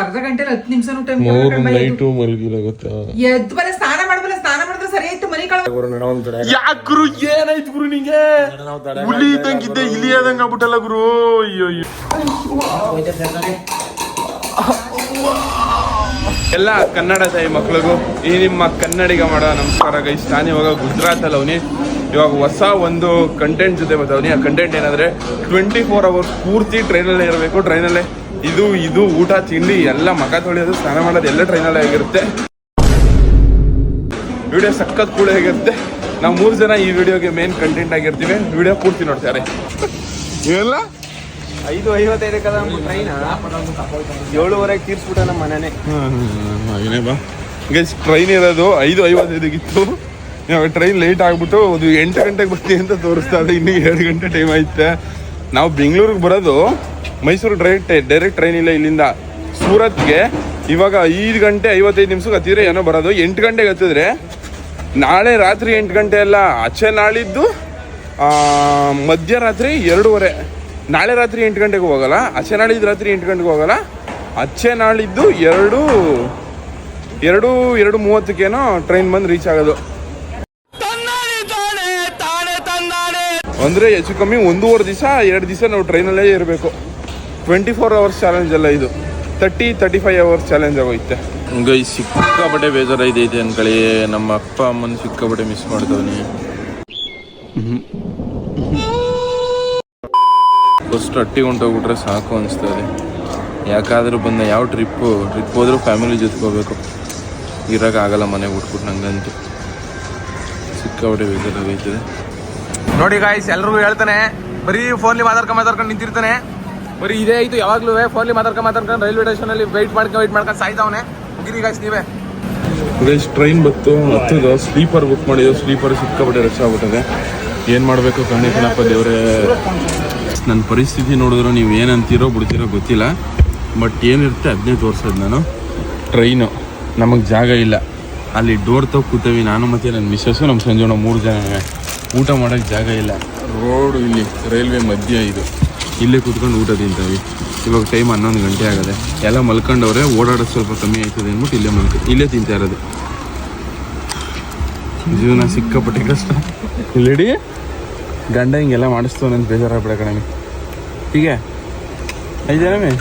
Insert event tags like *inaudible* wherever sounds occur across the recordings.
ಅರ್ಧ ಗಂಟೆ ಹತ್ತು ನಿಮಿಷನೂ ಟೈಮ್ ಮೂರು ನೈಟು ಮಲಗಿಲ್ಲ ಗೊತ್ತಾ? ಎದ್ದು ಬರ ಸ್ನಾನ ಮಾಡ್ಬಲ್ಲ ಸ್ನಾನ ಮಾಡಿದ್ರೆ ಸರಿ ಆಯ್ತು ಮನೆ ಕಳ ಯಾಕ್ ಗುರು ಏನಾಯ್ತು ಗುರು ನಿಂಗೆ? ಹುಲಿ ಇದ್ದಂಗಿದ್ದೆ ಇಲಿ ಆದಂಗ ಆಗ್ಬಿಟ್ಟಲ್ಲ ಗುರು? ಅಯ್ಯೋ ಅಯ್ಯೋ. ಎಲ್ಲ ಕನ್ನಡ ತಾಯಿ ಮಕ್ಳಿಗೂ ಈ ನಿಮ್ಮ ಕನ್ನಡಿಗ ಮಾಡೋ ನಮಸ್ಕಾರ ಗೈಸ್. ನಾನು ಇವಾಗ ಗುಜರಾತ್ ಅವನಿ ಇವಾಗ ಹೊಸ ಒಂದು ಕಂಟೆಂಟ್ ಜೊತೆ ಬರ್ತಾವನಿ ಆ ಕಂಟೆಂಟ್ ಏನಂದ್ರೆ ಟ್ವೆಂಟಿ ಫೋರ್ ಅವರ್ಸ್ ಪೂರ್ತಿ ಟ್ರೈನಲ್ಲೇ ಇರಬೇಕು ಟ್ರೈನಲ್ಲೇ ಇದು ಇದು ಊಟ ತಿಂಡಿ ಎಲ್ಲ ಮಗ ತೊಳೆಯೋದು ಸ್ನಾನ ಮಾಡೋದು ಎಲ್ಲ ಟ್ರೈನಲ್ಲೇ ಆಗಿರುತ್ತೆ. ವಿಡಿಯೋ ಸಖತ್ ಕೂಡ ಆಗಿರುತ್ತೆ. ನಾವು ಮೂರು ಜನ ಈ ವಿಡಿಯೋಗೆ ಮೇನ್ ಕಂಟೆಂಟ್ ಆಗಿರ್ತೀವಿ. ವಿಡಿಯೋ ಪೂರ್ತಿ ನೋಡ್ತಾರೆ. ಇವೆಲ್ಲ ಐದು ಐವತ್ತೈದು ಕದ ಟ್ರೈನ್ ಏಳುವರೆಗೆ ತೀರ್ಸ್ಬಿಟ್ಟ ನಮ್ಮ ಮನೆನೇ. ಹಾಗೇನೆ ಬಾ. ಗೈಸ್ ಟ್ರೈನ್ ಇರೋದು ಐದು ಐವತ್ತೈದಕ್ಕಿತ್ತು. ಇವಾಗ ಟ್ರೈನ್ ಲೇಟ್ ಆಗ್ಬಿಟ್ಟು ಅದು ಎಂಟು ಗಂಟೆಗೆ ಬರ್ತೀವಿ ಅಂತ ತೋರಿಸ್ತಾ ಇದೆ. ಇನ್ನೂ ಎರಡು ಗಂಟೆ ಟೈಮ್ ಐತೆ ನಾವು ಬೆಂಗಳೂರಿಗೆ ಬರೋದು ಮೈಸೂರು ಡೈರೆಕ್ಟ್ ಡೈರೆಕ್ಟ್ ಟ್ರೈನ್ ಇಲ್ಲ ಇಲ್ಲಿಂದ. ಸೂರತ್ಗೆ ಇವಾಗ ಐದು ಗಂಟೆ ಐವತ್ತೈದು ನಿಮಿಷಕ್ಕೆ ಹತ್ತಿದ್ರೆ ಏನೋ ಬರೋದು. ಎಂಟು ಗಂಟೆಗೆ ಹತ್ತಿದ್ರೆ ನಾಳೆ ರಾತ್ರಿ ಎಂಟು ಗಂಟೆ ಅಲ್ಲ, ಆಚೆ ನಾಳಿದ್ದು ಮಧ್ಯರಾತ್ರಿ ಎರಡೂವರೆ. ನಾಳೆ ರಾತ್ರಿ ಎಂಟು ಗಂಟೆಗೆ ಹೋಗಲ್ಲ, ಆಚೆ ನಾಳಿದ್ದು ರಾತ್ರಿ ಎಂಟು ಗಂಟೆಗೆ ಹೋಗಲ್ಲ ಅಚ್ಚೆ ನಾಳಿದ್ದು ಎರಡು ಎರಡು ಎರಡು ಮೂವತ್ತಕ್ಕೇನೋ ಟ್ರೈನ್ ಬಂದು ರೀಚ್ ಆಗೋದು. ಅಂದರೆ ಹೆಚ್ಚು ಕಮ್ಮಿ ಒಂದೂವರೆ ದಿವಸ, ಎರಡು ದಿವಸ ನಾವು ಟ್ರೈನಲ್ಲೇ ಇರಬೇಕು. ಟ್ವೆಂಟಿ ಫೋರ್ ಅವರ್ಸ್ ಚಾಲೆಂಜ್ ಅಲ್ಲ ಇದು. Thirty thirty five hours challenge ಆಗೋಯ್ತೆ guy ಸಿಕ್ಕಾಪಟ್ಟೆ ಬೇಜಾರೈತೈತೆ ಅನ್ಕಳಿ ನಮ್ಮ ಅಪ್ಪ, ಅಮ್ಮನ ಸಿಕ್ಕಾಪಟ್ಟೆ ಮಿಸ್ ಮಾಡ್ತವನಿ. ಫಸ್ಟ್ ಅಟ್ಟಿ ಹೊಂಟೋಗ್ಬಿಟ್ರೆ ಸಾಕು ಅನಿಸ್ತದೆ ಯಾಕಾದರೂ ಬಂದ ಯಾವ ಟ್ರಿಪ್ಪು ಟ್ರಿಪ್ ಹೋದರೂ ಫ್ಯಾಮಿಲಿ ಜೊತೆ ಹೋಗ್ಬೇಕು ಇರೋಕ್ಕಾಗಲ್ಲ ಮನೆಗೆ ಬಿಟ್ಬಿಟ್ಟು ನಂಗಂತೂ. ಸಿಕ್ಕಾಪಟ್ಟೆ ಬೇಜಾರಾಗೈತದೆ ನೋಡಿ ಗಾಯ್ಸ್ ಎಲ್ರಿಗೂ ಹೇಳ್ತಾನೆ, ಬರೀ ಫೋನ್ಲಿ ಮಾತಾಡ್ಕೊಂಡು ಮಾತಾಡ್ಕೊಂಡು ನಿಂತಿರ್ತಾನೆ. ಬರೀ ಇದೇ ಆಯ್ತು, ಯಾವಾಗ್ಲೂ ಫೋನ್ಲಿ ಮಾತಾಡ್ಕೊಂಡು ಮಾತಾಡ್ಕೊಂಡು ರೈಲ್ವೆ ಸ್ಟೇಷನ್ ಅಲ್ಲಿ ವೆಯ್ಟ್ ಮಾಡ್ಕೊಂಡು ವೆಯ್ಟ್ ಮಾಡ್ಕೊಂಡು ಸಾಯ್ತಾವನೆ ಮುಗಿರಿ ಗಾಯ್ಸ್ ನೀವೇ. ಗೈಸ್ ಟ್ರೈನ್ ಬತ್ತು ಹತ್ತದು ಸ್ಲೀಪರ್ ಬುಕ್ ಮಾಡಿದ್ದು ಸ್ಲೀಪರ್ ಸಿಕ್ಕಾಬಿಟ್ಟೆ ರಶ್ ಆಗ್ಬಿಟ್ಟಿದೆ. ಏನು ಮಾಡಬೇಕು ಕಣ್ಣಿ ಕಣಪ್ಪ ದೇವರೇ? ನನ್ನ ಪರಿಸ್ಥಿತಿ ನೋಡಿದ್ರು ನೀವು ಏನಂತೀರೋ ಬಿಡ್ತೀರೋ ಗೊತ್ತಿಲ್ಲ. ಬಟ್ ಏನಿರುತ್ತೆ ಅದನ್ನೇ ತೋರಿಸೋದು ನಾನು. ಟ್ರೈನು ನಮಗೆ ಜಾಗ ಇಲ್ಲ. ಅಲ್ಲಿ ಡೋರ್ ತಗೋ ಕೂತೇವಿ. ನಾನು ಮತ್ತೆ ನನ್ನ ಮಿಸ್ಸಸ್ಸು ನಮ್ಮ ಸಂಜೋಣ ಮೂರು ಜನ. ಊಟ ಮಾಡೋಕ್ಕೆ ಜಾಗ ಇಲ್ಲ. ರೋಡು ಇಲ್ಲಿ ರೈಲ್ವೆ ಮಧ್ಯ ಇದು. ಇಲ್ಲೇ ಕೂತ್ಕೊಂಡು ಊಟ ತಿಂತೀವಿ. ಇವಾಗ ಟೈಮ್ ಹನ್ನೊಂದು ಗಂಟೆ ಆಗದೆ. ಎಲ್ಲ ಮಲ್ಕೊಂಡವ್ರೆ ಓಡಾಡೋದು ಸ್ವಲ್ಪ ಕಮ್ಮಿ ಆಯ್ತದೆ ಅಂದ್ಬಿಟ್ಟು ಇಲ್ಲೇ ಮಲ್ಕ ಇಲ್ಲೇ ತಿಂತಾ ಇರೋದು. ಜೀವನ ಸಿಕ್ಕಾಪಟ್ಟೆ ಕಷ್ಟ. ಇಲ್ಲಿಡಿ? ಗಂಡ ಹಿಂಗೆಲ್ಲ ಮಾಡಿಸ್ತು ನನ್ನ ಬೇಜಾರಾಗ್ಬಿಡ ಕಣಮಿ ಹೀಗೆ? ಐದೇನಮಿ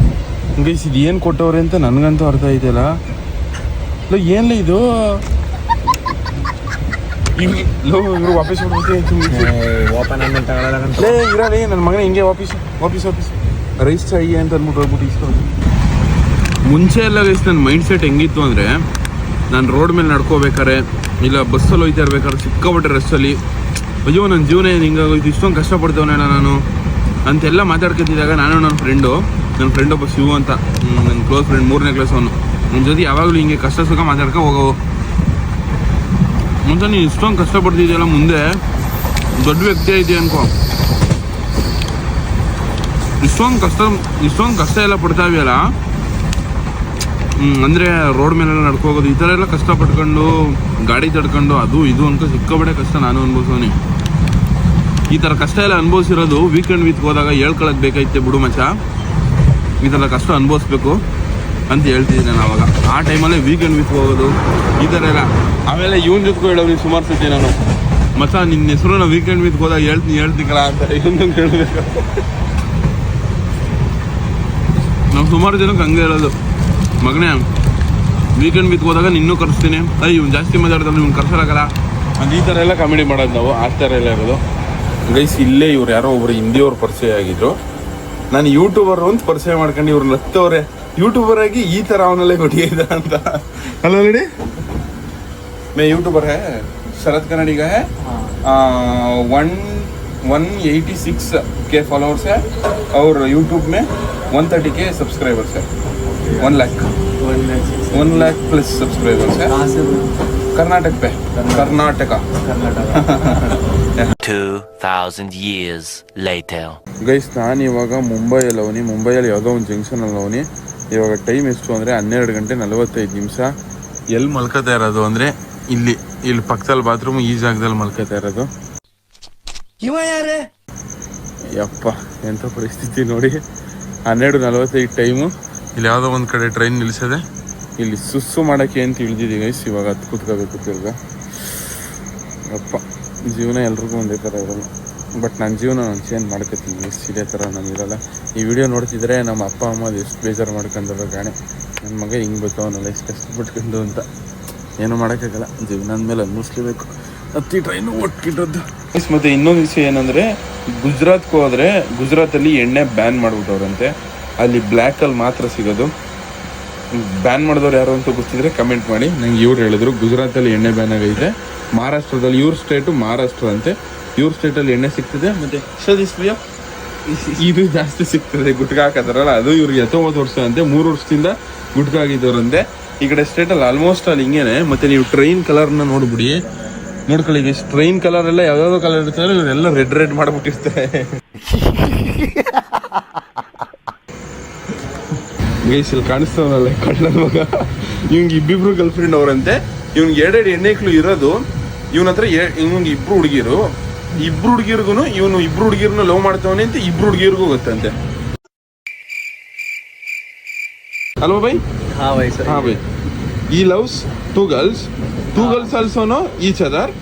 *laughs* ಗೈಸ್ ಇದು ಏನು ಕೊಟ್ಟವ್ರೆ ಅಂತ ನನಗಂತೂ ಅರ್ಥ ಆಯ್ತಲ್ಲ. ಲೋ ಏನಿಲ್ಲ ಇದು? ಲೋ ಇವ್ರು ವಾಪಸ್ ಲೇ ಇರಲಿ ನನ್ನ ಮಗನ ಹಿಂಗೆ ವಾಪಸ್ ವಾಪಸ್ ವಾಪಸ್. ರೈಸ್ ಚಾಯಿ ಅಂತ ಅಂದ್ಬಿಟ್ಟು ಹೋಗ್ಬಿಟ್ಟು ಇಷ್ಟ ಮುಂಚೆ ಎಲ್ಲ ಗೈಸ್ ನನ್ನ ಮೈಂಡ್ ಸೆಟ್ ಹೆಂಗಿತ್ತು ಅಂದರೆ ನಾನು ರೋಡ್ ಮೇಲೆ ನಡ್ಕೋಬೇಕಾರೆ ಇಲ್ಲ ಬಸ್ಸಲ್ಲಿ ಹೋಯ್ತಾ ಇರ್ಬೇಕಾದ್ರೆ ಸಿಕ್ಕಾಪಟ್ಟೆ ರಸ್ಸಲ್ಲಿ ಅಯ್ಯೋ ನನ್ನ ಜೀವನ ಏನು ಹಿಂಗಾಗೋಯ್ತು ಇಷ್ಟೊಂದು ಕಷ್ಟಪಡ್ತವನಲ್ಲ ನಾನು ಅಂತೆಲ್ಲ ಮಾತಾಡ್ಕೊತಿದ್ದಾಗ ನಾನು ನನ್ನ ಫ್ರೆಂಡು ನನ್ನ ಫ್ರೆಂಡ್ ಒಬ್ಬ ಶಿವು ಅಂತ. ನನ್ನ ಕ್ಲೋಸ್ ಫ್ರೆಂಡ್ ಮೂರನೇ ಕ್ಲಾಸ್ ಅವನು. ನನ್ನ ಜೊತೆ ಯಾವಾಗಲೂ ಹಿಂಗೆ ಕಷ್ಟ ಸುಖ ಮಾತಾಡ್ಕೊ ಹೋಗೋ ಮುಂಚೆ ನೀನು ಇಷ್ಟೊಂದು ಕಷ್ಟಪಡ್ತಿದ್ಯಲ್ಲ ಮುಂದೆ, ದೊಡ್ಡ ವ್ಯಕ್ತಿ ಐತಿ ಅನ್ಕೋ. ಇಷ್ಟೊಂದು ಕಷ್ಟ ಇಷ್ಟೊಂದು ಕಷ್ಟ ಎಲ್ಲ ಪಡ್ತಾ ಇದೆಯಲ್ಲ? ಅಂದರೆ ರೋಡ್ ಮೇಲೆಲ್ಲ ನಡ್ಕೋಗೋದು, ಈ ಥರ ಎಲ್ಲ ಕಷ್ಟ ಪಟ್ಕೊಂಡು ಗಾಡಿ ತಡ್ಕೊಂಡು, ಅದು ಇದು ಅಂತ ಸಿಕ್ಕಾಬಡೆ ಕಷ್ಟ ನಾನು ಅನ್ಭವಿಸೋನಿ. ಈ ಥರ ಕಷ್ಟ ಎಲ್ಲ ಅನುಭವಿಸಿರೋದು ವೀಕೆಂಡ್ ವೀಕ್ ಹೋದಾಗ ಹೇಳ್ಕೊಳಕ್ ಬೇಕೈತೆ ಬಿಡು ಮಚ್ಚ. ಈ ಥರ ಕಷ್ಟ ಅನುಭವಿಸ್ಬೇಕು ಅಂತ ಹೇಳ್ತಿದ್ದೀನಿ ನಾನು ಅವಾಗ. ಆ ಟೈಮಲ್ಲೇ ವೀಕೆಂಡ್ ವೀಕ್ ಹೋಗೋದು, ಈ ಥರ ಎಲ್ಲ. ಆಮೇಲೆ ಇವನ್ ಜೊತೆಗೂ ಹೇಳೋದು ಸುಮಾರು ಸತಿ ನಾನು ಮಸಾ ನಿನ್ನ ಹೆಸರು ನಾವು ವೀಕೆಂಡ್ ವೀಕ್ ಹೋದಾಗ ಹೇಳ್ತೀನಿ ಹೇಳ್ತೀಕಲ್ಲ ಅಂತ ಇವನು ಹೇಳಬೇಕು ನಾವು ಸುಮಾರು ಜನಕ್ಕೆ ಹಂಗೆ ಹೇಳೋದು, ಮಗನೇ ವೀಕೆಂಡ್ ವೀಕ್ ಹೋದಾಗ ನಿನ್ನೂ ಕರೆಸ್ತೀನಿ. ಅಯ್ಯ, ಇವ್ನು ಜಾಸ್ತಿ ಮಾತಾಡ್ತಾನೆ, ಇವ್ನು ಕರ್ಸೋಕ್ಕಾಗಲ್ಲ. ಅದು ಈ ಥರ ಎಲ್ಲ ಕಾಮಿಡಿ ಮಾಡೋದು ನಾವು, ಆ ಥರ ಎಲ್ಲ ಇರೋದು. ಗೈಸ್ ಇಲ್ಲೇ ಇವ್ರು ಯಾರೋ ಒಬ್ರು ಹಿಂದಿಯವ್ರು ಪರಿಚಯ ಆಗಿದ್ರು. ನಾನು ಯೂಟ್ಯೂಬರ್ ಅಂತ ಪರಿಚಯ ಮಾಡ್ಕೊಂಡು ಇವ್ರು ನಗ್ತವ್ರೆ ಯೂಟ್ಯೂಬರ್ ಆಗಿ ಈ ಥರ ಅವನಲ್ಲೇ ಕೊಟ್ಟಿದ್ದ ಅಂತ ಅಲ್ಲ ನೋಡಿ मैं यूट्यूबर है शरद कनाडिगा है one one eighty six K followers है और यूट्यूब में वन थर्टी के सब्सक्राइबर्स है one lakh one lakh plus subscribers है कर्नाटक पे कर्नाटका *laughs* 2,000 years later. Guys ನಾನು ಇವಾಗ ಮುಂಬೈಯಲ್ಲಿ ಅವನಿ. ಮುಂಬೈಯಲ್ಲಿ ಯಾವುದೋ ಒಂದು ಜಂಕ್ಷನಲ್ಲಿ ಅವನಿ. ಇವಾಗ ಟೈಮ್ ಎಷ್ಟು ಅಂದರೆ ಹನ್ನೆರಡು ಗಂಟೆ ನಲವತ್ತೈದು ನಿಮಿಷ. ಎಲ್ಲಿ ಮಲ್ಕೋತಾ ಇರೋದು ಅಂದರೆ ಇಲ್ಲಿ ಇಲ್ಲಿ ಪಕ್ಕದಲ್ಲಿ ಬಾತ್ರೂಮ್ ಈ ಜಾಗದಲ್ಲಿ ಮಲ್ಕೋತಾ ಇರೋದು. ಯಪ್ಪ ಎಂಥ ಪರಿಸ್ಥಿತಿ ನೋಡಿ. ಹನ್ನೆರಡು ನಲವತ್ತೈದು ಟೈಮು ಇಲ್ಲಿ ಯಾವುದೋ ಒಂದು ಕಡೆ ಟ್ರೈನ್ ನಿಲ್ಲಿಸದೆ ಇಲ್ಲಿ ಸುಸ್ಸು ಮಾಡೋಕ್ಕೆ ಅಂತ ಇಳಿದಿದ್ದೀವಿ ಗೈಸ್ ಇವಾಗ ಹತ್ತು ಕೂತ್ಕೋಬೇಕು ತಿರ್ಗ. ಅಪ್ಪ ಜೀವನ ಎಲ್ರಿಗೂ ಒಂದೇ ಥರ ಇರಲ್ಲ. ಬಟ್ ನನ್ನ ಜೀವನ ನಾನು ಚೇಂಜ್ ಮಾಡ್ಕೊತೀನಿ. ಇದೇ ಥರ ನಾನು ಇರಲ್ಲ. ಈ ವಿಡಿಯೋ ನೋಡ್ತಿದ್ರೆ ನಮ್ಮ ಅಪ್ಪ, ಅಮ್ಮ ಎಷ್ಟು ಬೇಜಾರು ಮಾಡ್ಕೊಂಡಿರೋ ಗಾಣೆ. ನನ್ನ ಮಗ ಹಿಂಗೆ ಬರ್ತಾವನಲ್ಲ ಎಷ್ಟು ಕಷ್ಟಪಟ್ಕೊಂಡು ಅಂತ. ಏನು ಮಾಡೋಕ್ಕಾಗಲ್ಲ. ಜೀವನ ಅಂದಮೇಲೆ ಅನ್ಭವಿಸ್ಲೇಬೇಕು ಹತ್ತಿ ಟ್ರೈನು ಒಟ್ಟಿರೋದು ಮತ್ತು ಇನ್ನೊಂದು ವಿಷಯ ಏನಂದರೆ, ಗುಜರಾತ್ಗೆ ಹೋದರೆ ಗುಜರಾತಲ್ಲಿ ಎಣ್ಣೆ ಬ್ಯಾನ್ ಮಾಡಿಬಿಟ್ಟವ್ರಂತೆ. ಅಲ್ಲಿ ಬ್ಲ್ಯಾಕಲ್ಲಿ ಮಾತ್ರ ಸಿಗೋದು. ಬ್ಯಾನ್ ಮಾಡಿದವ್ರು ಯಾರು ಅಂತ ಗೊತ್ತಿದ್ರೆ ಕಮೆಂಟ್ ಮಾಡಿ. ನಂಗೆ ಇವ್ರು ಹೇಳಿದ್ರು ಗುಜರಾತಲ್ಲಿ ಎಣ್ಣೆ ಬ್ಯಾನ್ ಆಗೈತೆ. ಮಹಾರಾಷ್ಟ್ರದಲ್ಲಿ ಇವ್ರ ಸ್ಟೇಟು ಮಹಾರಾಷ್ಟ್ರ ಅಂತೆ. ಇವ್ರ ಸ್ಟೇಟಲ್ಲಿ ಎಣ್ಣೆ ಸಿಗ್ತದೆ ಮತ್ತೆ ಇದು ಜಾಸ್ತಿ ಸಿಗ್ತದೆ ಗುಟ್ಕಾ ಹಾಕತ್ತಾರಲ್ಲ ಅದು ಇವ್ರಿಗೆ ಹತ್ತೊಂಬತ್ತು ವರ್ಷ ಅಂತೆ. ಮೂರು ವರ್ಷದಿಂದ ಗುಟ್ಕಾ ಆಗಿದ್ದವ್ರಂತೆ ಈ ಕಡೆ ಸ್ಟೇಟಲ್ಲಿ ಆಲ್ಮೋಸ್ಟ್ ಅಲ್ಲಿ ಹಿಂಗೇನೆ. ಮತ್ತೆ ನೀವು ಟ್ರೈನ್ ಕಲರ್ನ ನೋಡ್ಬಿಡಿ. ನೋಡ್ಕೊಳ್ಳಿ ಟ್ರೈನ್ ಕಲರ್ ಎಲ್ಲ ಯಾವ್ಯಾವ ಕಲರ್ ಇರ್ತಾರೆ ಇವರೆಲ್ಲ ರೆಡ್ ರೆಡ್ ಮಾಡ್ಬಿಟ್ಟಿರ್ತಾರೆ. *laughs* ಗೈಸ್ ಇಲ್ಲಿ ಕಾಣಿಸ್ತಾನಲ್ಲ ಕಳ್ಳನ ಮಗ. ಇವ್ನಿಗೆ ಇಬ್ಬಿಬ್ರು ಗರ್ಲ್ ಫ್ರೆಂಡ್ ಅವರಂತೆ. ಇವ್ನಿಗೆ ಎರಡೆರಡು ಹೆಣ್ಣೆಕ್ಳು ಇರೋದು. ಇವನ ಹತ್ರ ಇವ್ನಿಗೆ ಇಬ್ರು ಹುಡುಗಿರು. ಇಬ್ರು ಹುಡುಗಿರ್ಗು ಇವನು ಇಬ್ರು ಹುಡುಗಿರ್ನ ಲವ್ ಮಾಡ್ತಾವನೆ ಅಂತ ಇಬ್ರು ಹುಡುಗಿರ್ಗು ಗೊತ್ತಂತೆ. ಅಲ್ವಾ ಬೈ. ಹಾ ಬೈ ಸರ್. ಹಾ bye. He loves two girls two girls also know each other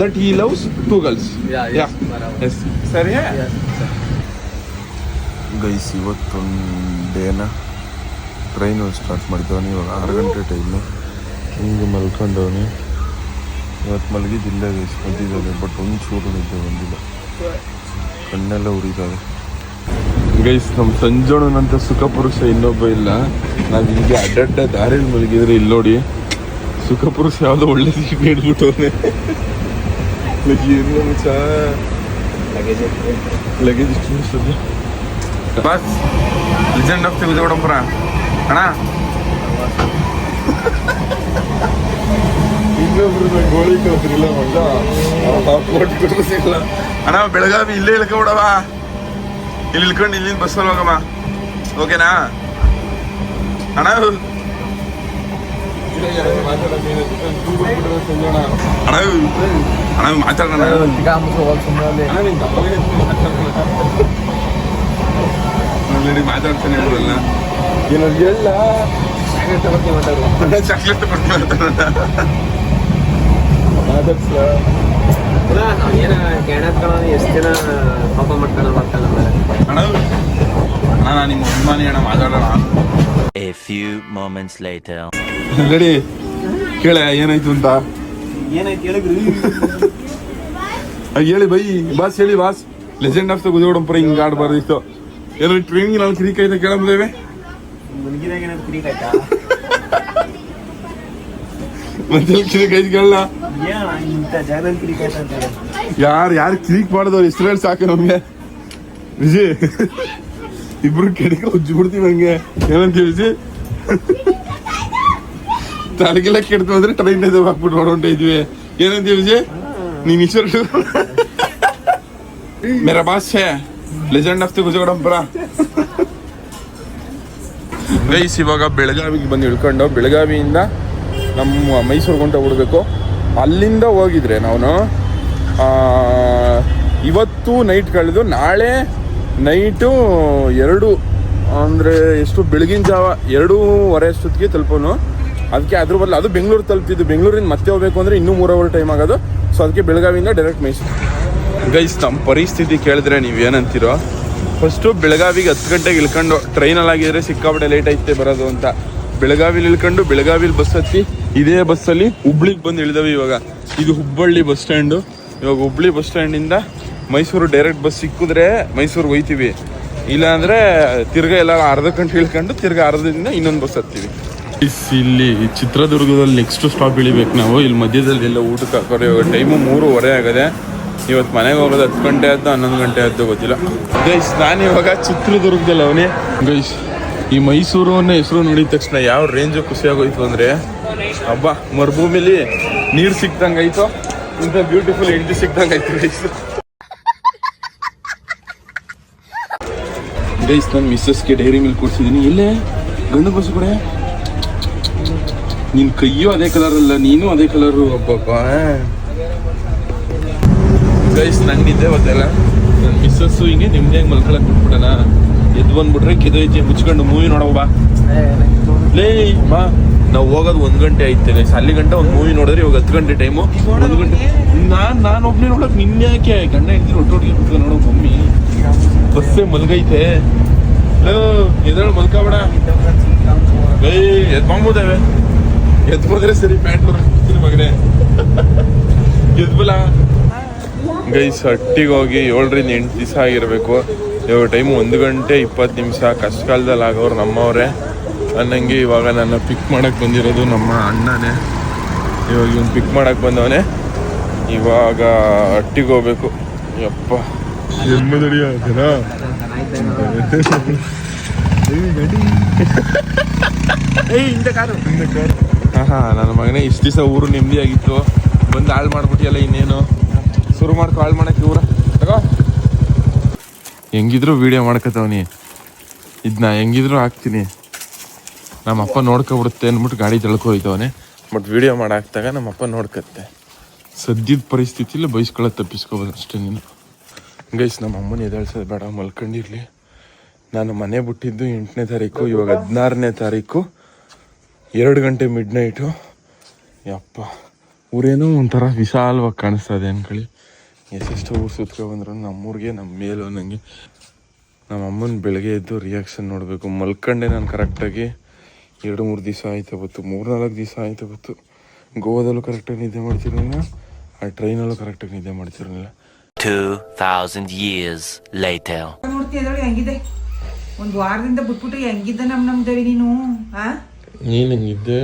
that he loves two girls yes ಸರಿ. ಗೈಸ್ ಇವತ್ತೊಂದೇನಾ ಟ್ರೈನು ಸ್ಟಾರ್ಟ್ ಮಾಡಿದ್ದವನು ಇವಾಗ ಆರು ಗಂಟೆ ಟೈಮು ಹಿಂಗೆ ಮಲ್ಕೊಂಡವನಿ. ಇವತ್ತು ಮಲಗಿದ್ದಿಲ್ಲ ಮಧ್ಯದಲ್ಲಿ ಬಟ್ ಒಂದು ಚೂರು ನಿದ್ದೆ ಬಂದಿಲ್ಲ. ಕಣ್ಣೆಲ್ಲ ಉರಿದಾವೆ ಗೈಸ್ ನಮ್ಮ ಸಂಜೋಣನಂತ ಸುಖ ಪುರುಷ ಇನ್ನೊಬ್ಬ ಇಲ್ಲ. ನಾನು ಹಿಂಗೆ ಅಡ್ಡಡ್ಡ ದಾರಿಯಲ್ಲಿ ಮಲಗಿದ್ರೆ ಇಲ್ಲಿ ನೋಡಿ. ಸುಖ ಪುರುಷ ಯಾವುದೋ ಒಳ್ಳೆ ಸಿಕ್ಕಿ ಏನು ಮಚ್ಚ? ಲಗೇಜ್ ಇಷ್ಟು ಬಸ್ ಲೆಜೆಂಡ್ ಆಫ್ ತಿರುಗಡಂಪುರ ಅಣ್ಣ ಇನ್ನೊಬ್ರು ಗೋಳಿ ಕಲ್ತಿರಲಿಲ್ಲ ಮಗ ಕೊಟ್ಟಿಲ್ಲ ಅಣ್ಣ ಬೆಳಗಾವಿ ಇಲ್ಲೇ ಇಳ್ಕೊಬಿಡವ ಇಲ್ಲಿ ಇಳ್ಕೊಂಡು ಇಲ್ಲಿಂದ ಬಸ್ಸಲ್ಲಿ ಹೋಗಮ್ಮ ಓಕೆನಾ ಅಣ್ಣ ಅಣ್ಣ ಅಣ್ಣ ಮಾತಾಡೋಣ ಆಲ್ರೆಡಿ ಮಾತಾಡ್ತಾನೆ ಇಲ್ವಲ್ಲ ಏನಾದ್ರು ಎಲ್ಲ ಚಾಕ್ಲೇಟ್ ಕೊಡ್ತೀನಿ ಮಾತಾಡ್ಸ್ಲ ಏನ ಕೇಳತ್ಕೊಳ್ಳೋ ಎಷ್ಟು ದಿನ ಪಾಪ ಮಾಡ್ತಾನ ಮಾಡ್ತಾನ ಅಣ್ಣ ಅಣ್ಣ ನಾನು ನಿಮ್ಮ ಅಭಿಮಾನಿ ಅಣ್ಣ ಮಾತಾಡೋಣ. A few moments later. Ready? ಕೇಳ ಏನಾಯ್ತು ಅಂತ. ಏನಾಯ್ತು ಹೇಳಿದ್ರಿ? ಹೇಳಿ ಬೈ ಬಾಸ್ ಹೇಳಿ boss. Legend of the Gujodampura ಹಿಂಗೆ ಆಡಬಾರ್ದಿತ್ತು. ಏನೋ ಟ್ರೈನಿಂಗ್ ನಾನು ಕಿರಿಕ್ ಆಯ್ತಾ ಕ್ರೀಕ್ ಆಯ್ತಾ? ಮತ್ತೆ ಏನ ಇಂಥ ಜಾಗದಲ್ಲಿ ಆಯ್ತಾ ಅಂತ ಯಾರು ಯಾರು ಕಿರಿಕ್ ಮಾಡಿದವ್ರು? ಹೆಸರು ಸಾಕು ನಮಗೆ. ವಿಜಿ ಇಬ್ರು ಕೆಡಕ ಉಜ್ಜಿ ಬಿಡ್ತೀವಿ ಹಂಗೆ ಏನಂತ ವಿಜಿ ತಲೆಗೆಲ್ಲ ಕೆಡ್ತು ಅಂದ್ರೆ ಟ್ರೈನ್ ಹಾಕ್ಬಿಟ್ಟು ಹೊರೊಂಟ ಇದ್ವಿ. ಏನಂತ ವಿಜಿ ನೀನ್ ಹೆಸರು ಮೇರಾ boss hey legend of the Gujagadampura guys ಇವಾಗ ಬೆಳಗಾವಿಗೆ ಬಂದು ಇಳ್ಕೊಂಡು ಬೆಳಗಾವಿಯಿಂದ ನಮ್ಮ ಮೈಸೂರು ಗುಂಟ ಬಿಡಬೇಕು. ಅಲ್ಲಿಂದ ಹೋಗಿದ್ರೆ ನಾವು ಇವತ್ತು ನೈಟ್ ಕಳೆದು ನಾಳೆ ನೈಟು ಎರಡು, ಅಂದರೆ ಎಷ್ಟು ಬೆಳಗಿನ ಜಾವ ಎರಡೂವರೆ ಅಷ್ಟೊತ್ತಿಗೆ ತಲುಪೋನು. ಅದಕ್ಕೆ ಅದ್ರ ಬದಲು ಅದು ಬೆಂಗಳೂರು ತಲುಪ್ತಿದ್ದು. ಬೆಂಗಳೂರಿಂದ ಮತ್ತೆ ಹೋಗ್ಬೇಕು ಅಂದರೆ ಇನ್ನೂ ಮೂರುವರೆ ಟೈಮ್ ಆಗೋದು. ಸೊ ಅದಕ್ಕೆ ಬೆಳಗಾವಿಯಿಂದ ಡೈರೆಕ್ಟ್ ಮೈಸೂರು. ಗೈಸ್ ನಮ್ಮ ಪರಿಸ್ಥಿತಿ ಕೇಳಿದ್ರೆ ನೀವು ಏನಂತೀರೋ ಫಸ್ಟು ಬೆಳಗಾವಿಗೆ ಹತ್ತು ಗಂಟೆಗೆ ಇಳ್ಕೊಂಡು ಟ್ರೈನಲ್ಲಿ ಆಗಿದ್ರೆ ಸಿಕ್ಕಾಪಟ್ಟೆ ಲೇಟ್ ಐತೆ ಬರೋದು ಅಂತ. ಬೆಳಗಾವಿಲಿ ಇಳ್ಕೊಂಡು ಬೆಳಗಾವಿಲಿ ಬಸ್ ಹತ್ತಿ ಇದೇ ಬಸ್ಸಲ್ಲಿ ಹುಬ್ಳಿಗೆ ಬಂದು ಇಳಿದವೆ ಇವಾಗ. ಇದು ಹುಬ್ಬಳ್ಳಿ ಬಸ್ ಸ್ಟ್ಯಾಂಡು ಇವಾಗ ಹುಬ್ಳಿ ಬಸ್ ಸ್ಟ್ಯಾಂಡಿಂದ ಮೈಸೂರು ಡೈರೆಕ್ಟ್ ಬಸ್ ಸಿಕ್ಕಿದ್ರೆ ಮೈಸೂರಿಗೆ ಹೋಯ್ತೀವಿ. ಇಲ್ಲಾಂದರೆ ತಿರ್ಗ ಎಲ್ಲ ಅರ್ಧ ಗಂಟೆ ಇಳ್ಕೊಂಡು ತಿರ್ಗಾ ಅರ್ಧದಿಂದ ಇನ್ನೊಂದು ಬಸ್ ಹತ್ತೀವಿ. ಇಲ್ಲಿ ಚಿತ್ರದುರ್ಗದಲ್ಲಿ ನೆಕ್ಸ್ಟ್ ಸ್ಟಾಪ್ ಇಳಿಬೇಕು ನಾವು. ಇಲ್ಲಿ ಮಧ್ಯದಲ್ಲಿ ಎಲ್ಲ ಊಟಕ್ಕೆ ಹಾಕೋರು. ಇವಾಗ ಟೈಮು ಮೂರುವರೆ ಆಗದೆ. ಇವತ್ತು ಮನೆಗೆ ಹೋಗೋದು ಹತ್ತು ಗಂಟೆ ಆದ್ದು ಹನ್ನೊಂದು ಗಂಟೆ ಆದ್ದು ಗೊತ್ತಿಲ್ಲ. ಗೈಸ್, ನಾನು ಇವಾಗ ಚಿತ್ರದುರ್ಗದಲ್ಲಿ ಅವನೇ. ಗೈಸ್, ಈ ಮೈಸೂರು ಹೆಸರು ನೋಡಿದ ತಕ್ಷಣ ಯಾವ ರೇಂಜು ಖುಷಿ ಆಗೋಯ್ತು ಅಂದರೆ ಹಬ್ಬ ಮರುಭೂಮಿಲಿ ನೀರು ಸಿಕ್ದಂಗೆ ಆಯ್ತು ಇಂಥ ಬ್ಯೂಟಿಫುಲ್ ಹೆಂಡತಿ ಸಿಕ್ದಂಗೆ ಆಯ್ತು ಗೈಸ್. ಗೈಸ್, ನಾನು ಮಿಸ್ಸಸ್ಗೆ ಡೈರಿ ಮಿಲ್ಕ್ ಕೊಡ್ಸಿದ್ದೀನಿ ಇಲ್ಲೇ ಗಂಡು ಬಸ್ಸು ಕೂಡ ನಿನ್ ಕೈಯೂ ಅದೇ ಕಲರ್ ಅಲ್ಲ, ನೀನು ಅದೇ ಕಲರು ಅಬ್ಬಬ್ಬ. ಗೈಸ್ ನಂಗೆ ನಿದ್ದೆ ಗೊತ್ತಲ್ಲ ನನ್ನ ಮಿಸ್ಸಸ್ಸು ಹಿಂಗೆ ನಿಮ್ದೇ ಮಲ್ಕೊಳಕ್ಕೆ ಬಿಟ್ಬಿಡೋಣ. ಎದ್ದು ಬಂದ್ಬಿಟ್ರೆ ಕಿದೈತಿ ಮುಚ್ಕೊಂಡು ಮೂವಿ ನೋಡವ ಬಾ. ಲೇ ಬಾ. ನಾವು ಹೋಗೋದು ಒಂದು ಗಂಟೆ ಐತೆ ಗೈಸ್ ಅಲ್ಲಿ ಗಂಟೆ ಒಂದು ಮೂವಿ ನೋಡಿದ್ರೆ ಇವಾಗ ಹತ್ತು ಗಂಟೆ ಟೈಮು ಒಂದು ಗಂಟೆ. ನಾನು ನಾನು ಒಬ್ಬನೇ ನೋಡೋಕೆ ನಿನ್ನೆ ಯಾಕೆ? ಗಂಡ ಇದ್ದೀನಿ ಒಟ್ಟೊಟ್ಟಿಗೆ ಕುತ್ಕೊಂಡು ನೋಡೋ ಮಮ್ಮಿ. ಬಸ್ಸೇ ಮಲ್ಗೈತೆ. ಲೋ ಎದ್ರಲ್ಲಿ ಮಲ್ಕೋಬೇಡ. ಏಯ್ ಎದ್ ಬಂದ್ಬಿಟ್ಟವೆ ಎದ್ ಬಂದ್ರೆ ಸರಿ ಪ್ಯಾಂಟ್ ಮಗನೇ. *laughs* ಎದ್ಬಲ ಗೈಸ್ ಹಟ್ಟಿಗೆ ಹೋಗಿ ಏಳರಿಂದ ಎಂಟು ದಿವಸ ಆಗಿರಬೇಕು. ಇವಾಗ ಟೈಮ್ ಒಂದು ಗಂಟೆ ಇಪ್ಪತ್ತು ನಿಮಿಷ. ಕಷ್ಟ ಕಾಲದಲ್ಲಿ ಆಗೋರು ನಮ್ಮವರೇ. ಅನ್ನಂಗೆ ಇವಾಗ ನನ್ನ ಪಿಕ್ ಮಾಡಕ್ಕೆ ಬಂದಿರೋದು ನಮ್ಮ ಅಣ್ಣನೇ. ಇವಾಗ ಇವ್ನು ಪಿಕ್ ಮಾಡಕ್ಕೆ ಬಂದವನೇ. ಇವಾಗ ಹಟ್ಟಿಗೆ ಹೋಗ್ಬೇಕು. ಯಪ್ಪ. *laughs* ಹಾ ನನ್ನ ಮಗನೇ ಇಷ್ಟು ದಿವಸ ಊರು ನೆಮ್ಮದಿಯಾಗಿತ್ತು. ಬಂದು ಹಾಳು ಮಾಡ್ಬಿಟ್ಟಿಯಲ್ಲ ಇನ್ನೇನು? ಶುರು ಮಾಡಿ ಕಾಲ್ ಮಾಡಕ್ಕೆ ಇವ್ರ. ಹೆಂಗಿದ್ರು ವಿಡಿಯೋ ಮಾಡ್ಕೊತವನಿ. ಇದನ್ನ ಹೆಂಗಿದ್ರು ಹಾಕ್ತೀನಿ. ನಮ್ಮ ಅಪ್ಪ ನೋಡ್ಕೊಬಿಡುತ್ತೆ ಅಂದ್ಬಿಟ್ಟು ಗಾಡಿ ತಳ್ಕೊಯ್ತವನೆ ಬಟ್ ವಿಡಿಯೋ ಮಾಡಾಕ್ದಾಗ ನಮ್ಮ ಅಪ್ಪ ನೋಡ್ಕತ್ತೆ. ಸದ್ಯದ ಪರಿಸ್ಥಿತಿಲಿ ಬೈಸ್ಕೊಳ್ಳೋದು ತಪ್ಪಿಸ್ಕೋಬೋದು ಅಷ್ಟೇ ನೀನು. ಗೈಸ್ ನಮ್ಮ ಅಮ್ಮನ ಎದಾಳ್ಸೋದು ಬೇಡ, ಮಲ್ಕೊಂಡಿರಲಿ. ನಾನು ಮನೆ ಬಿಟ್ಟಿದ್ದು ಎಂಟನೇ ತಾರೀಕು, ಇವಾಗ ಹದಿನಾರನೇ ತಾರೀಕು. ಎರಡು ಗಂಟೆ ಮಿಡ್ ನೈಟು ಯಪ್ಪ, ಊರೇನೋ ಒಂಥರ ವಿಶಾಲವಾಗಿ ಕಾಣಿಸ್ತದೆ ಅನ್ಕೊಳ್ಳಿ. ಎಷ್ಟೆಷ್ಟು ಊರು ಸುತ್ಕೊ ಬಂದ್ರು ನಮ್ಮೂರಿಗೆ ನಮ್ಮ ಮೇಲೆ ನನಗೆ ನಮ್ಮ ಅಮ್ಮನ ಬೆಳಗ್ಗೆ ಎದ್ದು ರಿಯಾಕ್ಷನ್ ನೋಡಬೇಕು. ಮಲ್ಕೊಂಡೆ ನಾನು ಕರೆಕ್ಟಾಗಿ ಎರಡು ಮೂರು ದಿವಸ ಆಯ್ತಾ ಬಂತು. ಮೂರು ನಾಲ್ಕು ದಿವಸ ಆಯ್ತಾ ಬಂತು. ಗೋವಾದಲ್ಲೂ ಕರೆಕ್ಟಾಗಿ ನಿದ್ದೆ ಮಾಡ್ತಿರಲಿಲ್ಲ. ಆ ಟ್ರೈನಲ್ಲೂ ಕರೆಕ್ಟಾಗಿ ನಿದ್ದೆ ಮಾಡ್ತಿರಲಿಲ್ಲ. ಟೂ ಥೌಸಂಡ್ ಇಯರ್ಸ್ ಲೈಟ್ ನೋಡ್ತಿದ್ದಾಳೆ ಹೆಂಗಿದೆ? ಒಂದು ವಾರದಿಂದ ಬಿಟ್ಬಿಟ್ಟು ಹೆಂಗಿದ್ದ ನಮ್ಮ ನಮ್ಮ ದೇವಿ ನೀನು ಆ? ನೀನು ಹೆಂಗಿದ್ದೆ?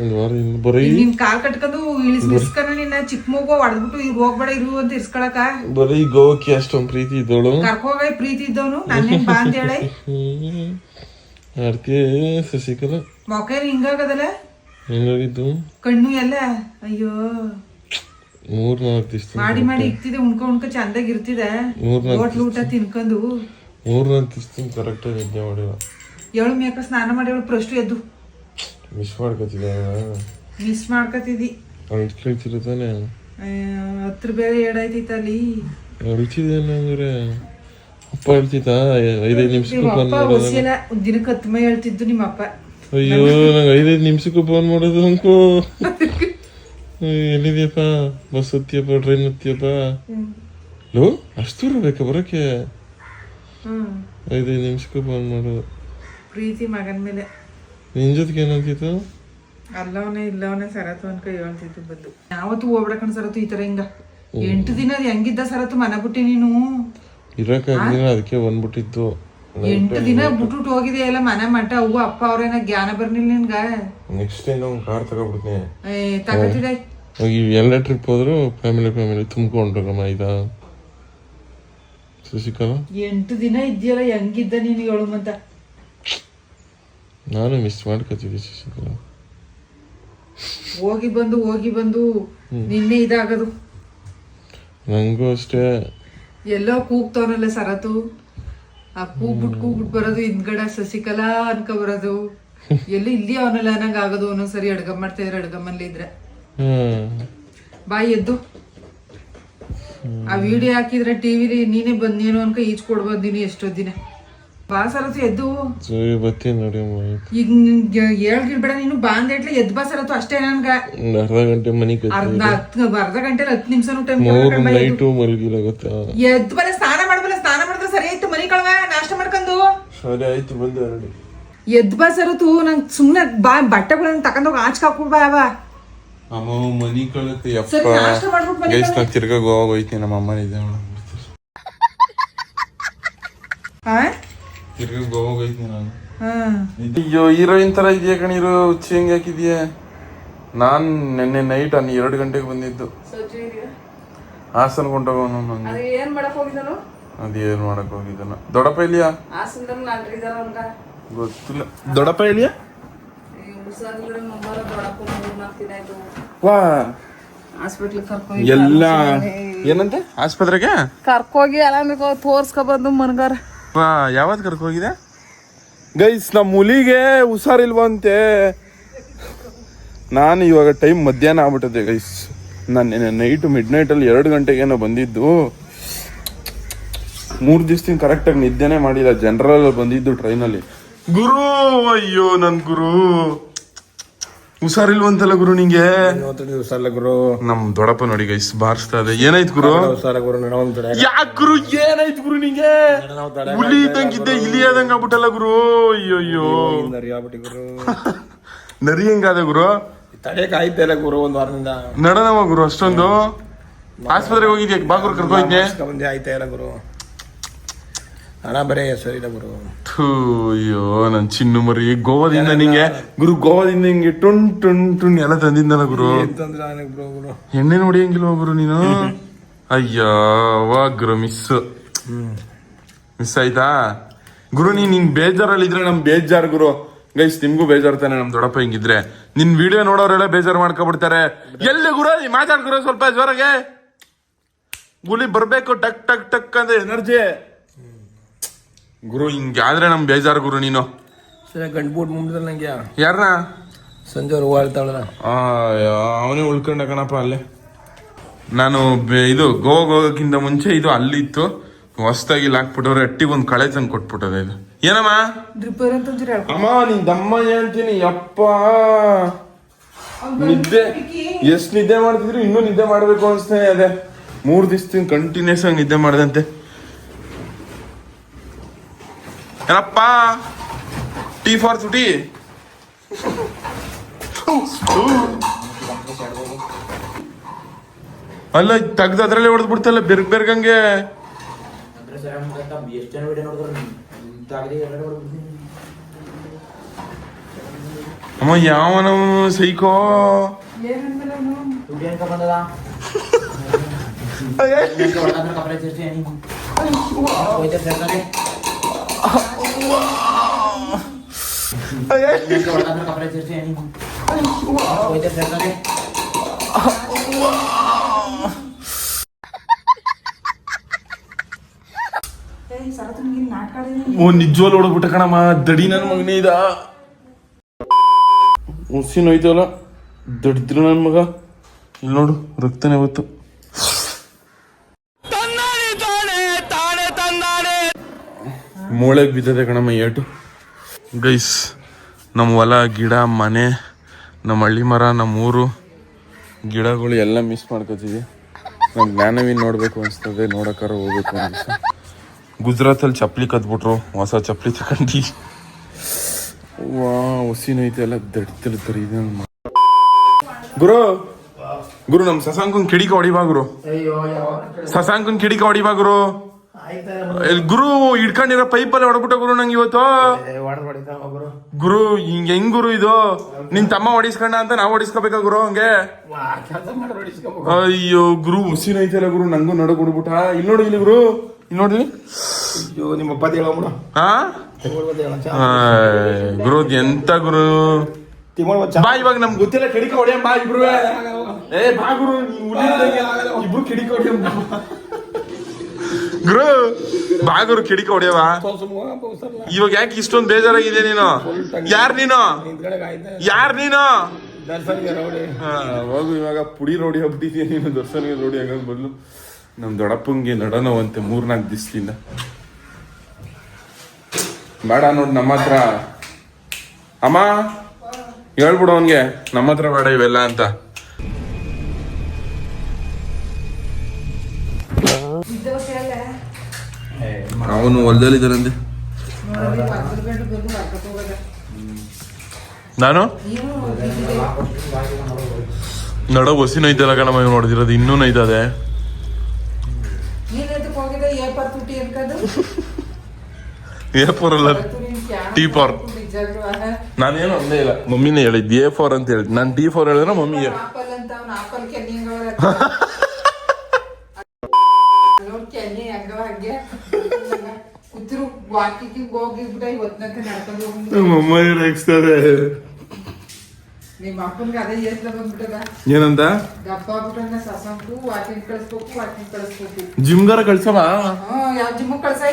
ಒಂದು ವಾರ ಇನ್ನು ಬರೀ ನಿನ್ ಕಾಲ್ ಕಟ್ಕೊಂಡು ಇಳಿಸ್ ನಿಲ್ಸ್ಕೊಂಡು ನಿನ್ನ ಚಿಕ್ಕ ಮಗು ಹೊಡೆದ್ಬಿಟ್ಟು ಈಗ ಹೋಗ್ಬೇಡ ಇರು ಅಂತ ಇರ್ಸ್ಕೊಳಕ? ಬರೀ ಗೋಕಿ ಅಷ್ಟೊಂದು ಪ್ರೀತಿ ಇದ್ದವಳು. ಕರ್ಕೋಗ ಪ್ರೀತಿ ಇದ್ದವನು ನನ್ನೇನ್ ಬಾ ಅಂತ ಹೇಳಿ? *laughs* ಅದಕ್ಕೆ ಶಶಿಕಲಾ. ಮೊಕ ಹಿಂಗಾಗದಲ್ಲ? ಹೆಂಗಾಗಿದ್ದು? ಕಣ್ಣು ಎಲ್ಲ? ಅಯ್ಯೋ. ಮೂರ್ ನಾಲ್ಕು ದಿವಸ ಮಾಡಿ ಮಾಡಿ ಇಕ್ತಿದೆ ಉಣ್ಕ ಉಣ್ಕ ಚಂದಾಗಿ ಇರ್ತಿದೆ. ಹೋಟ್ಲು ಊಟ ತಿನ್ಕೊಂಡು. ಮೂರ್ ನಾಲ್ಕು ದಿವಸ ಕರೆಕ್ಟಾಗಿ ನಿದ್ದೆ ಮಾಡಿಲ್ಲ. ಏಳು ಮೇಕ ಸ್ನಾನ ಮಾಡಿ ಅವಳು ಪ್ರಶ್ನೆ ಎದ್ದು. ಮಿಸ್ ಮಾಡ್ಕೊತಿದ್ದೆ ಮಿಸ್ ಮಾಡ್ಕತಿದಿ ಅಳ್ತು ತಾನೇ ಹತ್ರ ಬೇರೆ ಎಡಾಯ್ತಿತ್ತಲ್ಲಿ ಅಳ್ತಿದ್ದೇನೆ ಅಂದ್ರೆ ಅಪ್ಪ ಹೇಳ್ತಿತ್ತ ಐದೈದು ನಿಮಿಷಕ್ಕೂ ಫೋನ್ ಮಾಡೋದು ದಿನಕ್ಕೆ ಹತ್ತು ಮೈ ಹೇಳ್ತಿದ್ದು ನಿಮ್ಮ ಅಪ್ಪ ಅಯ್ಯೋ ನಂಗೆ ಐದೈದು ನಿಮಿಷಕ್ಕೂ ಫೋನ್ ಮಾಡೋದು ಅನ್ಕೋ ಎಲ್ಲಿದ್ಯಪ್ಪ ಬಸ್ ಹತ್ತಿಯಪ್ಪ ಟ್ರೈನ್ ಹತ್ತಿಯಪ್ಪ ಲೋ ಅಷ್ಟು ದೂರ ಬೇಕಾ ಬರೋಕ್ಕೆ ಐದೈದು ನಿಮಿಷಕ್ಕೂ ಫೋನ್ ಮಾಡೋದು ಪ್ರೀತಿ ಮಗನ ಮೇಲೆ ನಿನ್ ಜೊತೆಗೆ ಏನಂತಿತ್ತು ಅಲ್ಲವನೇ ಇಲ್ಲವನೇ ಸರತು ಅನ್ಕ ಹೇಳ್ತಿದ್ದು ಬದ್ದು ಯಾವತ್ತು ಹೋಗ್ಬಿಡಕಣ ಸರತು ಈ ತರ ಹಿಂಗ. ಎಂಟು ದಿನ ಅದ್ ಹೆಂಗಿದ್ದ ಸರತು? ಮನೆ ಬಿಟ್ಟಿ ನೀನು. ಇರಕ್ಕಾಗ್ಲಿಲ್ಲ ಅದಕ್ಕೆ ಬಂದ್ಬಿಟ್ಟಿತ್ತು ಎಂಟು ದಿನ ಬಿಟ್ಬಿಟ್ಟು ಹೋಗಿದೆ ಎಲ್ಲ ಮನೆ ಮಠ? ಅವು ಅಪ್ಪ ಅವ್ರೇನ ಜ್ಞಾನ ಬರ್ನಿಲ್ಲ ನಿನ್ಗ? ನೆಕ್ಸ್ಟ್ ಟೈಮ್ ಒಂದು ಕಾರ್ ತಗೊಬಿಡ್ತೀನಿ. ಏ ತಗತಿದೆ ಎಲ್ಲ ಟ್ರಿಪ್ ಹೋದ್ರು ಫ್ಯಾಮಿಲಿ ಫ್ಯಾಮಿಲಿ ತುಂಬ್ಕೊಂಡ್ರಮ್ಮ ಇದ. ಶಶಿಕಲಾ ಎಂಟು ದಿನ ಇದ್ಯಲ್ಲ ಹೆಂಗಿದ್ದ ನೀನು ಹೇಳು ಮಂತ ನಾನು ಮಿಸ್ ಮಾಡ್ಕೋತೀವಿ ಶಶಿಕಲ ಹೋಗಿ ಬಂದು ಹೋಗಿ ಬಂದು ನಿನ್ನೆ ಇದಾಗದು. ನಂಗೂ ಅಷ್ಟೇ. ಎಲ್ಲೋ ಕೂಗ್ತಾವನಲ್ಲ ಸರತು. ಆ ಕೂಗ್ಬಿಟ್ ಕೂಗ್ಬಿಟ್ ಬರೋದು ಹಿಂದ್ಗಡೆ ಸಸಿಕಲಾ ಅನ್ಕ ಬರೋದು. *laughs* ಎಲ್ಲಿ ಇಲ್ಲಿ ಅವನಲ್ಲ ಅನ್ನಂಗ ಆಗೋದು ಒಂದೊಂದ್ಸರಿ ಅಡ್ಗಮ್ ಮಾಡ್ತಾ ಇದ್ರೆ ಅಡ್ಗಮ್ಮಲ್ಲಿ ಇದ್ರೆ. ಹ್ಮ್. ಬಾಯಿ ಎದ್ದು. ಆ ವಿಡಿಯೋ ಹಾಕಿದ್ರೆ ಟಿವಿಲಿ ನೀನೇ ಬಂದೇನು ಅನ್ಕ ಈಚ್ ಕೊಡ್ ಬಂದಿನಿ ಎಷ್ಟೋ ದಿನ ಬಾ ಸರತು ಎದ್ದು ಬರ್ತೀನಿ ನೋಡಿ ಅಮ್ಮ. ಈಗ ಹೇಳ್ಗಿಡ್ಬೇಡ ನೀನು ಬಾ ಅಂದೇಟ್ಲೆ ಎದ್ದು ಬಾಸರತ್ತು ಸರತು ಅಷ್ಟೇ ನನ್ಗ. ಅರ್ಧ ಗಂಟೆ ಮನೆಗೆ ಅರ್ಧ ಅರ್ಧ ಗಂಟೆ ಹತ್ತು ನಿಮಿಷನೂ ಟೈಮ್ ನೈಟು ಮಲಗಿಲ್ಲ ಗೊತ್ತಾ? ಎದ್ದು ಬಲ್ಲ ಸ್ನಾನ ಮಾಡಬಲ್ಲ ಸ್ನಾನ ಮಾಡಿದ್ರೆ ಸರಿ ಆಯ್ತು ಮನಿ ಕಳವ ನಾಷ್ಟ ಮಾಡ್ಕೊಂಡು. ಸರಿ ಆಯ್ತು ಬಂದು ಎರಡು ಎದ್ದು ಬಾ ಸರತು ನಂಗೆ ಸುಮ್ಮನೆ ಬಾ ಬಟ್ಟೆಗಳನ್ನ ತಕೊಂಡೋಗಿ ಆಚೆ ಹಾಕೊಂಡು ಬಾ ಅವ. ಅಮ್ಮ ಮನಿ ಕಳಕ್ಕೆ ಯಪ್ಪ. ಗೈಸ್ ನಾನು ತಿರ್ಗಾ ಗೋವಾಗ ಹೋಯ್ತೀನಿ ನಮ್ಮ ಅಮ್ಮನ ಇದೆ ಹಾ ತಿರ್ಗಾ ಹೋಗೈತಿ ನಾನು. ಹಾ. ಅಯ್ಯೋ ಹೀರೋಯಿನ್ ತರ ಇದೆಯಾ ಕಣೀರು ಹುಚ್ಚಿ ಹೆಂಗೆ ಹಾಕಿದ್ಯಾ? ನಾನ್ ನಿನ್ನೆ ನೈಟ್ ಅನ್ನ ಎರಡು ಗಂಟೆಗೆ ಬಂದಿದ್ದು. ಹಾಸನ್ ಕೊಂಡೋಗೋನು ನಂಗೆ ಏನ್ ಮಾಡಕ್ ಹೋಗಿದ್ದಾನು? ಅದೇನ್ ಮಾಡಕ್ ಹೋಗಿದ್ದಾನ? ದೊಡ್ಡಪ್ಪ ಇಲ್ಲಿಯಾ? ಗೊತ್ತಿಲ್ಲ. ದೊಡ್ಡಪ್ಪ ಇಲ್ಲಿಯಾ? ವಾ. ಎಲ್ಲ. ಏನಂತೆ? ಆಸ್ಪತ್ರೆಗೆ? ಕರ್ಕೋಗಿ ಎಲ್ಲ ತೋರ್ಸ್ಕೊ ಬಂದು ಮನ್ಗಾರ ಯಾವತ್ ಕರ್ಕೋಗಿದೆ ಗೈಸ್ ನಮ್ಮ ಹುಲಿಗೆ ಹುಷಾರಿಲ್ವಂತೆ. ನಾನು ಇವಾಗ ಟೈಮ್ ಮಧ್ಯಾಹ್ನ ಆಗ್ಬಿಟ್ಟಿದೆ ಗೈಸ್. ನಾನು ನೈಟು ಮಿಡ್ ನೈಟಲ್ಲಿ ಎರಡು ಗಂಟೆಗೇನೋ ಬಂದಿದ್ದು. ಮೂರು ದಿವ್ಸದಿಂದ ಕರೆಕ್ಟಾಗಿ ನಿದ್ದೆನೆ ಮಾಡಿಲ್ಲ. ಜನರಲ್ ಬಂದಿದ್ದು ಟ್ರೈನಲ್ಲಿ ಗುರು ಅಯ್ಯೋ ನನ್ನ ಗುರು. ಹುಷಾರಿಲ್ವಂತಲ್ಲ ಗುರು ನಿಂಗೆ? ಹುಷಾರಲ್ಲ ಗುರು. ನಮ್ ದೊಡಪ್ಪ ನೋಡಿ ಗೈಸ್ ಬಾರಿಸ್ತಾ ಇದೆ. ಏನಾಯ್ತು ಗುರು? ಹುಷಾರ ಗುರು ಯಾಕೆ ಯಾಕ್ ಗುರು? ಏನಾಯ್ತು ಗುರು ನಿಂಗೆ? ಹುಲಿ ಇದ್ದಂಗಿದ್ದೆ ಇಲಿ ಆದಂಗ ಆಗ್ಬಿಟ್ಟಲ್ಲ ಗುರು? ಅಯ್ಯೋ ಅಯ್ಯೋ ಆಗ್ಬಿಟ್ಟಿ ಗುರು. *laughs* ನರಿ ಹೆಂಗಾದ ಗುರು? ತಡೆ ಕಾಯ್ತಾ ಇಲ್ಲ ಗುರು ಒಂದ್ ವಾರದಿಂದ. ನಡನವ ಗುರು ಅಷ್ಟೊಂದು? ಆಸ್ಪತ್ರೆಗೆ ಹೋಗಿದ್ಯಾ? ಬಾ ಗುರು ಕರ್ಕೊಂಡ್ನೆ ಬಂದೆ ಆಯ್ತಾ ಇಲ್ಲ ಗುರು. ಹಣ ಬರೇ ಸರಿ ಗುರು. ಥೂ ಅಯ್ಯೋ ನನ್ ಚಿನ್ನು ಮರಿ. ಗೋವಾದಿಂದ ನಿಂಗೆ ಗುರು ಗೋವಾದಿಂದ ಹಿಂಗೆ ಟುಣ್ ಟುಣ್ ಟುಣ್ ಎಲ್ಲ ತಂದಿದ್ದಲ್ಲ ಗುರು. ಅಂತಂದ್ರೆ ನನಗೆ ಬ್ರೋ ಗುರು. ಎಣ್ಣೆ ನೋಡಿ ಹೆಂಗಿಲ್ವ ಗುರು ನೀನು? ಅಯ್ಯೋ ವಾ ಗುರು ಮಿಸ್ ಮಿಸ್ ಆಯ್ತಾ? ಗುರು ನೀನ್ ಹಿಂಗ್ ಬೇಜಾರಲ್ಲಿದ್ರೆ ನಮ್ ಬೇಜಾರ್ ಗುರು. ಗೈಸ್ ನಿಮ್ಗೂ ಬೇಜಾರ್ ತಾನೆ ನಮ್ ದೊಡ್ಡಪ್ಪ ಹಿಂಗಿದ್ರೆ. ನಿನ್ ವಿಡಿಯೋ ನೋಡೋರೆಲ್ಲ ಬೇಜಾರ್ ಮಾಡ್ಕೊಬಿಡ್ತಾರೆ. ಎಲ್ಲಿ ಗುರು? ಈ ಮಾತಾಡ್ ಗುರು ಸ್ವಲ್ಪ ಜೋರಾಗೆ. ಗುಲಿ ಬರ್ಬೇಕು ಟಕ್ ಟಕ್ ಟಕ್ ಅಂದ್ರೆ ಎನರ್ಜಿ ಗುರು ಹಿಂಗಾದ್ರೆ ನಮ್ ಬೇಜಾರ್ ಗುರು ನೀನು. ಸರಿ ಗಂಟ್ಬೂಟ್ ಮುಂದೆ ನಂಗೆ ಯಾರನ್ನ ಸಂಜೆ ಅವ್ರು ಹೇಳ್ತಾಳಲ್ಲ ಅವನೇ ಉಳ್ಕೊಂಡ ಕಣಪ್ಪ ಅಲ್ಲೇ. ನಾನು ಬೆ- ಇದು ಗೋವಾಗ ಹೋಗೋಕ್ಕಿಂತ ಮುಂಚೆ ಇದು ಅಲ್ಲಿತ್ತು. ಹೊಸ್ದಾಗಿ ಇಲ್ಲಿ ಹಾಕ್ಬಿಟ್ಟವ್ರೆ ಅಟ್ಟಿಗೆ ಒಂದು ಕಳೆ ತಂದು ಕೊಟ್ಬಿಟ್ಟದೆ ಇದು. ಏನಮ್ಮ? ಡ್ರಿಪ್ಪರ್ ಅಂತ ಅಮ್ಮ ನೀನ್ ದಮ್ಮ ಅಂತೀನಿ ಯಪ್ಪ. ನಿದ್ದೆ ಎಷ್ಟ್ ನಿದ್ದೆ ಮಾಡ್ತಿದ್ರು ಇನ್ನೂ ನಿದ್ದೆ ಮಾಡ್ಬೇಕು ಅನ್ಸ್ತೇನೆ ಅದೇ ಮೂರ್ ದಿವಸ ಕಂಟಿನ್ಯೂಸ್ ಆಗಿ ನಿದ್ದೆ ಮಾಡ್ದಂತೆ ಏನಪ್ಪ? ಟಿ ಫಾರ್ ಸುಟಿ ಅಲ್ಲ ತೆಗ್ದು ಅದ್ರಲ್ಲೇ ಹೊಡೆದು ಬಿಡ್ತಲ್ಲ ಬೆರ್ಗ್ ಬೆರ್ಗಂಗೆ ಅಮ್ಮ ಯಾವನ ಸೈಕೋ? ಓ ನಿಜವಾಗ್ಲು ಹೊಡ್ಬಿಟ್ಟ ಕಣಮ್ಮ. ದಡಿ ನನ್ ಮಗನೇ ಇದ. ಹುಸಿನ ಹೋಯ್ತಲ್ಲ ದಡ್ದ್ರು ನನ್ ಮಗ. ಇಲ್ಲಿ ನೋಡು, ರಕ್ತನೇ ಹೊತ್ತು. ಮೂಳೆಗೆ ಬಿದ್ದದೆ ಕಣಮ್ಮ ಏಟು. ಗೈಸ್ ನಮ್ಮ ಹೊಲ ಗಿಡ ಮನೆ ನಮ್ಮ ಹಳ್ಳಿ ಮರ ನಮ್ಮ ಊರು ಗಿಡಗಳು ಎಲ್ಲ ಮಿಸ್ ಮಾಡ್ಕೋತೀವಿ. ನಮ್ಮ ಜ್ಞಾನವಿ ನೋಡ್ಬೇಕು ಅನಿಸ್ತದೆ ನೋಡಕ್ಕಾರ ಹೋಗ್ಬೇಕು ಅನ್ಸ ಗುಜರಾತಲ್ಲಿ ಚಪ್ಪಲಿ ಕದ್ಬಿಟ್ರು ಹೊಸ ಚಪ್ಪಲಿ ತಗೊಂಡು. ವಾ ಹುಸಿನ ಐತೆ ಎಲ್ಲ ದಡ್ತಿರ್ತಾರೆ ಇದು ಗುರು ಗುರು ನಮ್ ಸಸಾಂಕನ್ ಕಿಡಿಕ ಹೊಡಿಬಾ ಗುರು. ಸಸಾಂಕನ್ ಕಿಡಿಕ ಹೊಡಿಬಾ ಗುರು. ಗುರು ಹಿಡ್ಕೊಂಡಿರೋ ಪೈಪಲ್ಲಿ ಹೊಡ್ಬಿಟ್ಟ ಗುರು ನಂಗೆ ಇವತ್ತು? ಗುರು. ಹಿಂಗ್ ಹೆಂಗ್ ಗುರು ಇದು? ನಿನ್ ತಮ್ಮ ಹೊಡಿಸ್ಕೊಂಡ ಅಂತ ನಾವು ಹೊಡಿಸ್ಕೋಬೇಕಾ ಗುರು ಹಂಗೆ? ಅಯ್ಯೋ ಗುರು ಹುಸಿನ ಐತಲ್ಲ ಗುರು ನಂಗೂ ನಡು ಗುಡ್ಬಿಟ್ಟ ಇಲ್ಲಿ ನೋಡಿ ಇಲ್ಲಿ ಗುರು ಇಲ್ಲಿ ನೋಡಿ ಅಯ್ಯೋ ನಿಮ್ಮ ಅಪ್ಪ ಹೇಳೋಣ ಹಾ? ಗುರು ಎಂತ ಗುರು? ಬಾ ಇವಾಗ ನಮ್ಗೆ ಗೊತ್ತಿಲ್ಲ ಕಿಡಿಕ ಹೊಡಿಯಂ ಬಾ ಇಬ್ರು ಏ ಬಾ ಗುರು ಇಬ್ರು ಕಿಡಿಕ ಹೊಡಿಯಂ. ಗುರು, ಬಾಗುರು ಕಿಡಿಕ ಹೊಡೆಯವ. ಇವಾಗ ಯಾಕೆ ಇಷ್ಟೊಂದು ಬೇಜಾರಾಗಿದೆ ನೀನು? ಯಾರ್ ನೀನು? ಯಾರ್ ನೀನು? ಹೋಗು, ಇವಾಗ ಪುಡಿ ರೋಡಿ ಹಬ್ಬಿದೀಯ ನೀನು? ದರ್ಶನ್ಗೆ ರೋಡಿ ಆಗೋದ್ ಬದಲು. ನಮ್ ದೊಡ್ಡಪ್ಪಂಗೆ ನಡನವಂತೆ ಮೂರ್ನಾಲ್ಕು ದಿವಸದಿಂದ ಬೇಡ ನೋಡಿ, ನಮ್ಮ ಹತ್ರ. ಅಮ್ಮ, ಹೇಳ್ಬಿಡು ಅವನ್ಗೆ. ನಮ್ಮ ಹತ್ರ ಬೇಡ ಇವೆಲ್ಲ ಅಂತ. ಅವನು ಹೋಗೋದ. ನಾನು? ನಡ ಹೊಸಿನ ನೈತಲ್ಲ ಕಣಮ್ಮ ಇವ್ ನೋಡ್ದಿರೋದು ಇನ್ನೂ ನೈತದೆ ಎ ಫೋರ್ ಅಲ್ಲ ಟಿ ಫಾರ್. ನಾನೇನು ಅಂದೇ ಇಲ್ಲ. ಮಮ್ಮಿನೇ ಹೇಳಿದ್ದು ಎ ಫೋರ್ ಅಂತ ಹೇಳಿದ್ ನಾನು ಟಿ ಫೋರ್ ಹೇಳಿದ್ರೆ ಮಮ್ಮಿ ವಾಕಿಂಗ್ ಹೋಗಿಬಿಟ್ಟ ಇವತ್ನಂತ ನಡ್ಕೊಂಡು ಹೋಗ್ಬಿಟ್ಟು ಮಮ್ಮ ರೇಗಿಸ್ತಾರೆ ನಿಮ್ಮ ಅಪ್ಪನ್ಗೆ ಅದೇ ಏಸ್ಲ ಬಂದ್ಬಿಟ್ಟದ. ಏನಂತ? ದಪ್ಪ ಆಗ್ಬಿಟ್ಟಂಗ ಸಸಂಕು ವಾಕಿಂಗ್ ಕಳಿಸ್ಬೇಕು ವಾಕಿಂಗ್ ಕಳಿಸ್ಬೇಕು. ಜಿಮ್ಗಾರ ಕಳ್ಸವ? ಹ್ಮ್ ಯಾವ ಜಿಮ್ ಕಳ್ಸೈ?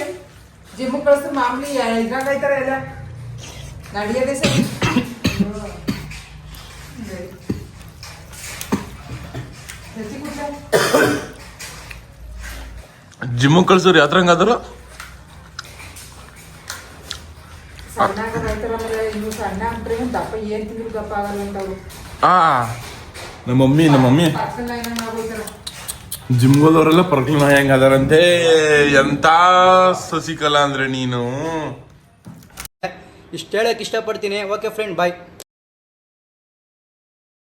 ಜಿಮ್ ಕಳ್ಸ ಮಾಮೂಲಿ ಇದ್ರಾಗ ಐತಾರ ಎಲ್ಲ? ನಡಿಯೋದೇ ಸರಿ. ಜಿಮ್ ಕಳ್ಸೋರು ಯಾತ್ರ ಹಂಗಾದ್ರು ಸಣ್ಣ ಆಗದಾಯ್ತಾರ ಆಮೇಲೆ ಇನ್ನು ಸಣ್ಣ ಆಗ್ಬಿಟ್ರೆ ಇವ್ನು ದಪ್ಪ ಏನ್ ತಿಂದ್ರು ದಪ್ಪ ಆಗಲ್ಲ ಅಂತ ಅವ್ರು ಆ ನಮ್ಮ ಮಮ್ಮಿ ನಮ್ಮ ಮಮ್ಮಿ ಪರ್ಸನಲ್ ಏನಂಗ್ ಆಗೋಯ್ತಾರ ಜಿಮ್ಗೆ ಹೋದವರೆಲ್ಲ ಪರ್ಕಲ್ ಹೆಂಗ್ ಅದಾರಂತೆ ಎಂತ ಸಸಿಕಲಾ ಅಂದ್ರೆ ನೀನು ಇಷ್ಟು ಹೇಳಕ್ಕೆ ಇಷ್ಟಪಡ್ತೀನಿ ಓಕೆ ಫ್ರೆಂಡ್ ಬಾಯ್